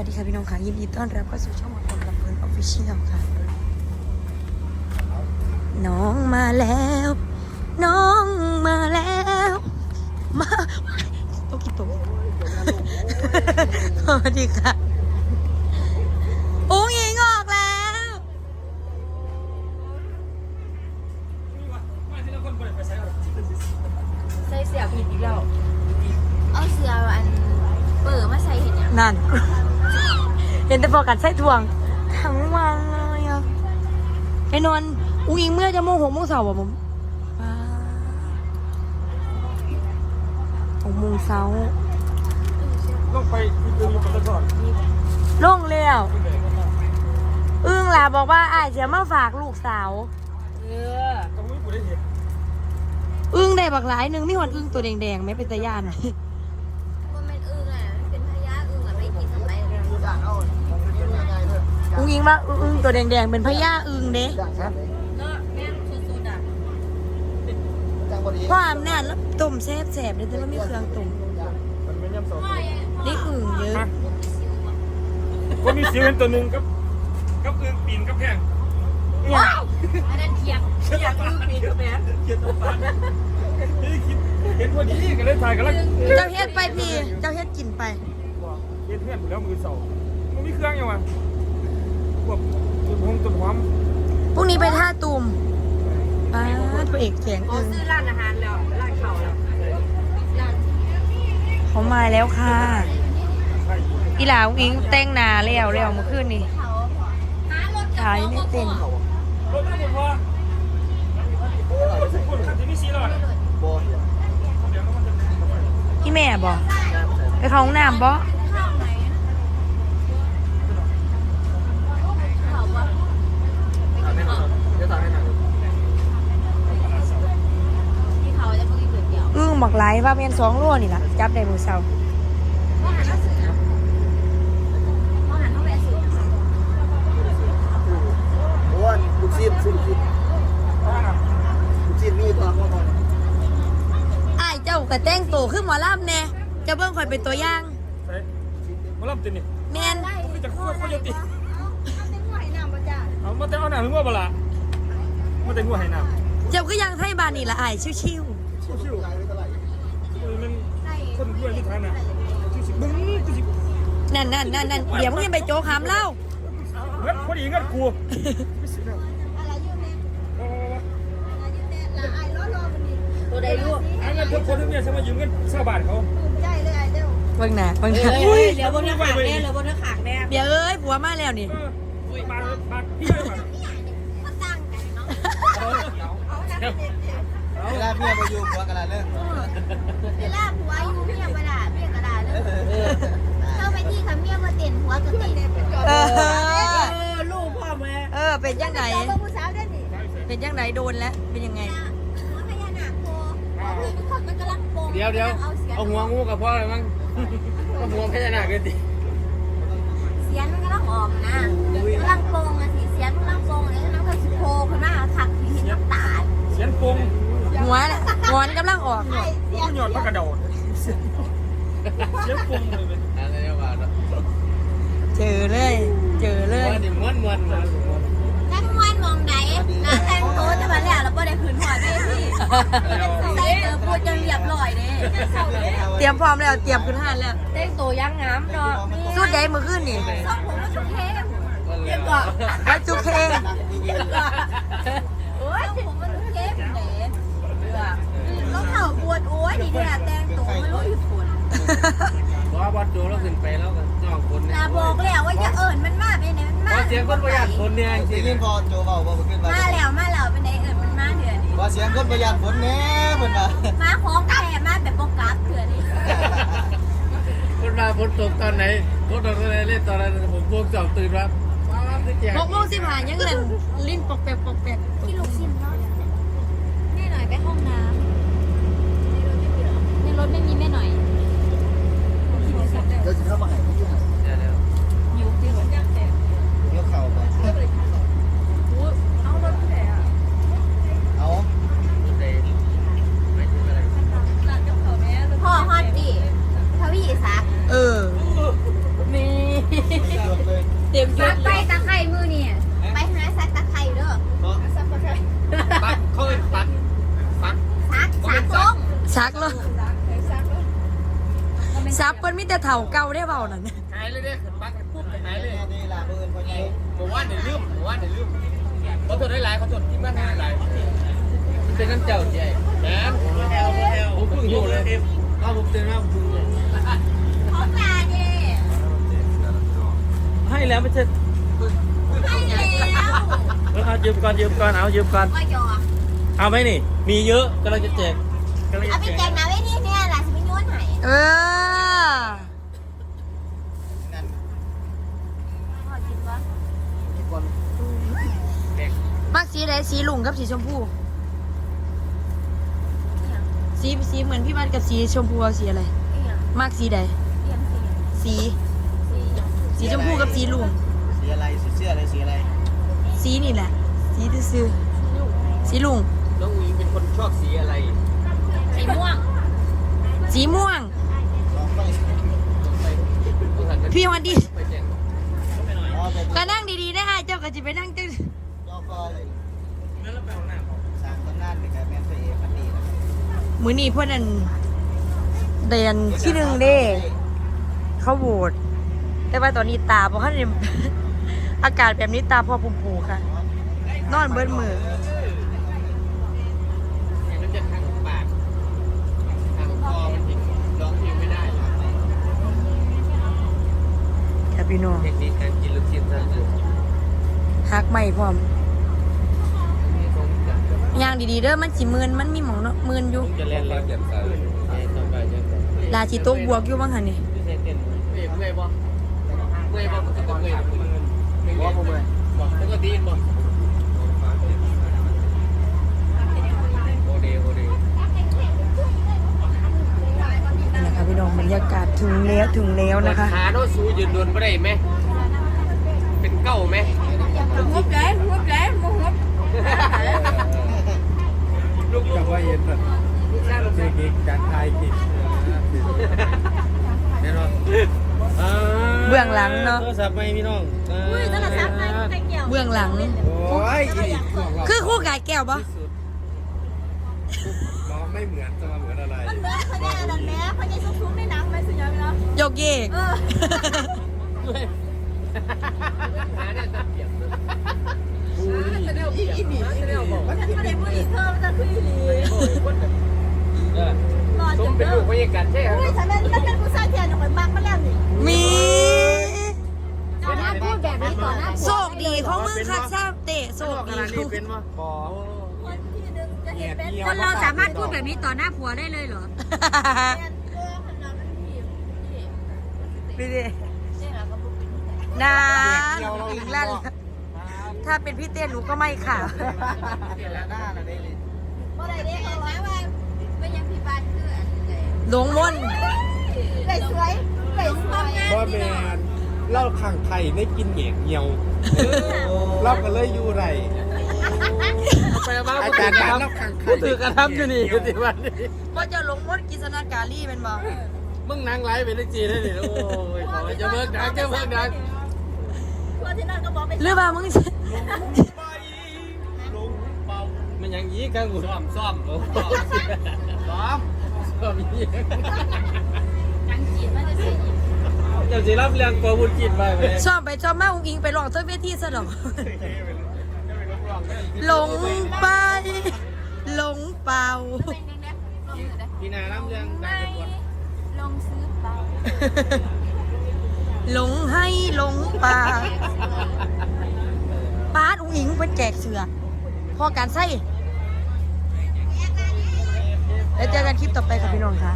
วัสดีค่ะพี่น้องค่ะยินดีต้อนรับเข้าสู่ช่องหมดคนกับเพื่อนออฟฟิเชียลค่ะ น้องมาแล้ว น้องมาแล้ว มาโตกิโตสวัสดีค่ะอุ้งยิงออกแล้ว ใส่เสียผิดอีกแล้ว เอาเสืออันเปิดมาใส่เห็นยัง นั่น เห็ นแต่บอกกันใส่ถ่วงทั้งวันเลยอะไอ้นอนอุ้งยิงเมื่อจะโมงหกโมงเสาร์อะผมว้าวหกโมงเช้าต้องไปดูอยู่กับตลอดลงแล้วอึ้งล่ะบอกว่าอาจจะมาฝากลูกสาว เออตรงนี้กูได้เห็นอึ้งได้บักหลายหนึ่งมีหอนอึ้งตัวแดงๆไหมเป็นตะย่านมันเป็นอึ่งอะมันเป็นพญาอึ่งอะไม่กินสไปเลย อุ้ งยิงว่าอึ้งตัวแดงๆเป็นพญาอึ้งเด้เนาะแม่งสุดๆอะพ่ออำนาจแล้วต้มแซ่บๆเลยแต่ว่ามีเครื่องต้มมันไม่ย่ำสองนี่อึ่งเยอะ ก็มีสิวเห็นตัวหนึ่งกับกับอึ่งปีนกับแพงเนี่ยอันนั้นเทียมเขียนตัวปีนกับแพงเขียนตัวปานนี่คิดเห็นพอดีก็เลยถ่ายกันแล้วเจ้าเฮ็ดไปพี่ เจ้าเฮ็ดกินไปเห็นเพื่อนแล้วมือเสามันมีเครื่องยังวะ พวกตุนหงตุนหอมพรุ่งนี้ไปท่าตูมป้าดพระเอกแข็งอ๋ออึ้งซื้อร้านอาหารแล้วร้านเขาแล้วร้านเขามาแล้วค่ะ อีหลาอุ้งอิงแต่งหนาแล้วแล้วเมื่อคืนนี้เขาหารถขายไม่เต็มรถไม่หมดพอคนขับที่มีสีหลอดพี่แม่บอกไปเข้าห้องน้ำบ่ เข้าไหนเขาปะไปกินเขาที่เขาจะกินก๋วยเตี๋ยว อึ้ง บักไหลว่าเป็นสองโลนี่ล่ะ จับได้มือเช้าเขาหันมาสื่อเขาหันเข้าไปสื่อโอ้ยลูกซีนซื้อลูกซีนลูกซีนมีตัวพ่อพ่ออ้ายเจ้าก็แต่งตัวขึ้นหมอลำแน่เจะเบิ่งข่อยเป็นตัวอย่างใช่มาลับตินี่แม่นไม่จะควบเขาจะติเอาเต็มหัวให้น้ำประจ่าเอามาแต่เอาหนังหรือว่าบ่ละมาแต่งัวให้น้ำเจ้าก็ยังไทยบานนี่ละอ้ายชิวชิวๆเออมัน คนด้วยที่ทานอะชิวสิบึ้งชิวสิๆนั่นนั่นนั่นนั่นเดี๋ยวมึงจะไปโจกหามเล่าเฮ้ยพอดีเงินกูไม่สินะอะไรอยู่เนี่ยว้าวอะไรอยู่เนี่ยละไอ้ล้อรอมันนี่ตัวใดลูกๆๆเงินคนคนนึงเนี่ยฉันมายืมเงินชาวบ้านเขาใหญ่เลยไอ้เด้วเบิ่งหน้าเบิ่งหน้าอุ้ยเหลือบนหน้าขางแน่เหลือบนหน้าขางแน่เดี๋ยวเอ้ยผัวมาแล้วนี่เออมามาพี่เลยมามาตั้งกันเนาะ เอานะเวลาเมียมาอยู่หัวกระดาษเรื่องเวลาผัวอยู่เมียกระดาษเมียกระดาษเลยเข้าไปที่คำเมียมาเต้นหัวกระติกเออลูกพ่อแม่เออ เป็นยังไงเจ้าผู้สาวได้นี่เป็นยังไงโดนแล้ว เป็นยังไงหัวพญานาคโผล่ทุกคนมันกำลังโป่งเดี๋ยวเดี๋ยวเอาเสียงเอาหัวงูกับพ่อเลยมั้งเอาหัวพญานาคเลยดิเสียงมันกำลังออกนะกำลังโป่งอะสิเสียงกำลังโป่งแล้วน้ำก็สิโผล่ขึ้นมาขักที่เห็นน้ำตาล เสียนปง หัวน่ะง อนกำลังออกผู้หยอดพระกระโดดเสียนปงเลยเป็นอะไรเนี่ยว่าเนาะเจอเลย เจอเลย ม้วนม้วนม้วนม้วนนั่งมวนมองไหนนั่งแต่งโต๊ะจะมาแล้วแล้วก็ได้คืนหัวได้พี่ใส่เจอพูดจนเรียบร้อยเด้เตรียมพร้อมแล้ว เตรียมขึ้นห้านแล้วแต่งตัวยังงามเนาะสุดใหญ่มือขึ้นนี่ซ่อมผมมาชุกเทมม้วนเลยก่อนวัดจุเคโอ้ยผมมาชุกเทมเด้ต้องเข่าปวดโอ้ยนี่เนี่ยแต่งตัวไม่รู้อยู่ผล เพราะว่าบอลโจแล้ว ขึ้นไปแล้วก็จ้องคนเนี่ยตาบอกแล้วว่าจะเอิญมันมาเป็นไหนมันพมาอเสียงคนประหยัดคนเนี่ยจเสีริยงงยินพอโจเบาบ่ขึ้นมามาแล้วมาแล้วเป็นไหนเอิญมันมาเดือนนี้ว่าเสียงคนประหยัดฝนแน่เพิ่นว่ามาของแท้มาแบบโปกัสเดือนนี้ๆคนมาฝนตกตอนไหนฝนตกตอนไหนเล่นตอนนั้นผมพวกสอบตื่นรับว้าวที่แจกหกโมงสิผ่านยังเล่นลิ้นปอกแปกปอกแปกที่ลูกชิมเนาะแม่หน่อยไปห้องน้ำในรถไม่มีแม่หน่อย เดี๋ยวสิเข้ามาให้ที่ให้ เดี๋ยวเดี๋ยว อยู่ที่รถยังแต่ เดี๋ยวเข้าไป เอารถที่ไหนอะ เอา รถเดย์ไม่ถึงอะไร พ่อฮอตดิทวีศักดิ์ เออ มี เต็มยซัศกเลไปยตะไคร่มือนี่ไปหาซักตะไคร่เด้อซักตะไคร่ปักเขาเป็นปักปักซักซักลงซักเลยซับเปิ้นมีแต่เถ่าเก่าได้เบานั่นหายเลยเด้ขึ้นปักปุ๊บหายเลยนี่ล่ะเบิ่นพ่อใหญ่ผมว่าเดี๋ยวลืมผมว่าเดี๋ยวลืมเขาจดได้หลายเขาจดที่บ้านหลายเป็นน้ำเจ้าใหญ่แหมผมเพิ่งอยู่เลยเอาผมเตือนว่าผมเให้แล้วไม่ใช่ให้แล้วเอายืมก่อนยืมก่อนเอายืมก่อนก็ยอมเอาไหมนี่ มีเยอะกำลังจะแจกกำลังเอาจะไปแจแจกกหน้าเวทีเนี่ยล่ะสิไปโยนให้เออนั่นพอกินบ่มักสีใดสีลุงกับสีชมพู สีสีเหมือนพี่มันกับสีชมพูเอาสีอะไรอีหยังมักสีใดเตรียมสิสี สิสีชมพูกับสีลุงสีอะไรสีเสื้ออะไรสีอะไรสีนี่แหละ สีซื่อๆสีลุงน้องอุ๋ยเป็นคนชอบสีอะไร สีม่วง สีม่วงลองไปพี่วันดีไปแจกอ๋อไปก็นั่งดีๆนะฮะเจ้าก็จะไปนั่งตึ้งลองก็สร้างตำนานเป็นการแม่นพระเอกพันดีนะมือนี้เพื่อนนั่นเดือนที่หนึ่งเด้เขาโหวต แต่ว่าตอนนี้ตาเพราะเขาเนี่ย อากาศแบบนี้ตาพอปุ่มปูค่ะ นอนเบิ้มือมันจะทางปากทางคอมันถึงร้องเพลงไม่ได้ค่ะพี่น้องเทคนิคการกินลูกชิ้นท่านคือหักไม่พร้อมย่างดีๆเด้อมันสิมืนมันมีหมองเนาะมืนอยู่จะเล่นแล้วเก็บสารต้องไปยังไงลาชิโตะบวกอยู่บ้างหันนี่เต้นเต้นเมื่อย เมื่อยบ่เมื่อยบ่ก็ต้องเมื่อยบ่บ่เมื่อยบ่ปกติบ่โอเดโอเดนี่นะคะพี่น้องบรรยากาศถึงแล้วถึงแล้วนะคะขาโนสูยืนโดนไม่ได้ไหมเป็นเก้าไหมงบเลยงบเลยงบงบลูกจับว่าเย็นแบบเทคนิคการถ่ายคลิปแน่นอน เบื้องหลังเนาะโทรศัพท์ไหมพี่น้องอุ้ยโทรศัพท์นั่นไปเกี่ยวเบื้องหลัง โอ้ยอีกคือคู่กายแก้วปะน้องไม่เหมือนจะมาเหมือนอะไรมันเหมือนคนแน่ดันแม่คนยังชุ่มๆในหนังไหมสุดยอดแล้วโยกเยกเออหาเนี่ยจะเปรียบจะได้เปรียบจะได้บอกว่าฉันไม่ได้พูดอีกเธอมันจะคุยอีหลีรอต้จมนเป็นเด้ลูอกพยากันใช่ไหมอุ้ยฉันเป็นฉันเป็นผู้ชายเทียนหน่อยมากมาแล้วนี่ มี ต่อหน้าพูดแบบนี้ต่อหน้า โชค ดีของมึงคักซาเตะโชคดีเป็นวะบอคนที่หนึ่งจะเห็นเป็นคนเราสามารถพูดแบบนี้ต่อหน้าผัวได้เลยเหรอแฟนเออคนเราเป็นผีนี่ไม่ได้นี่เราก็พูดเป็นที่ไหนนาอีกลั่นถ้าเป็นพี่เต้นหนูก็ไม่ค่ะเดี๋ยวหน้าน่ะได้เลยเมื่อไรเรียกเอาไว้ว่าไม่ยังพี่บ้านคืออันไหนหลงมนต์ไหนสวยไหนสวยงามว่าแมน เล่าขังไทยได้กินเหงียงเหี่ยวเล่ากันเลยอยู่ไรไปมาอาจารย์การเล่าขังไทพูยดถือกระทำอยู่นี่สิวันนี้ว่าจะหลงมนต์กิจสนากาลีเป็นบ่มึงนางไลฟ์เป็นเรื่องจีนได้ดิโอ้ยขอจะเบิกดังจะเบิกดังพวกที่นั่นก็บอกไปหรือว่ามึงจะมันยังยี้กันกูซ่อมซ่อมซ่อมซ่อมซ่อมยี้นังจีนมันจะเสียอีก เดี๋ยวสิรับเรื่องกวุฒิจิตไปไหมชอบไปชอบมาอุ้งอิงไปลองเต้นเวทีซะหรอกหลงไป หลงเป่าเป็นยังไงลงอยู่ได้พี่นารับเรื่องไม่ลงซื้อเปล่าหลงให้หลงป่าป้าดอุ้งอิงเป็นแจกเสือพอการใส่แล้วเจอกันคลิปต่อไปค่ะพี่น้องค่ะ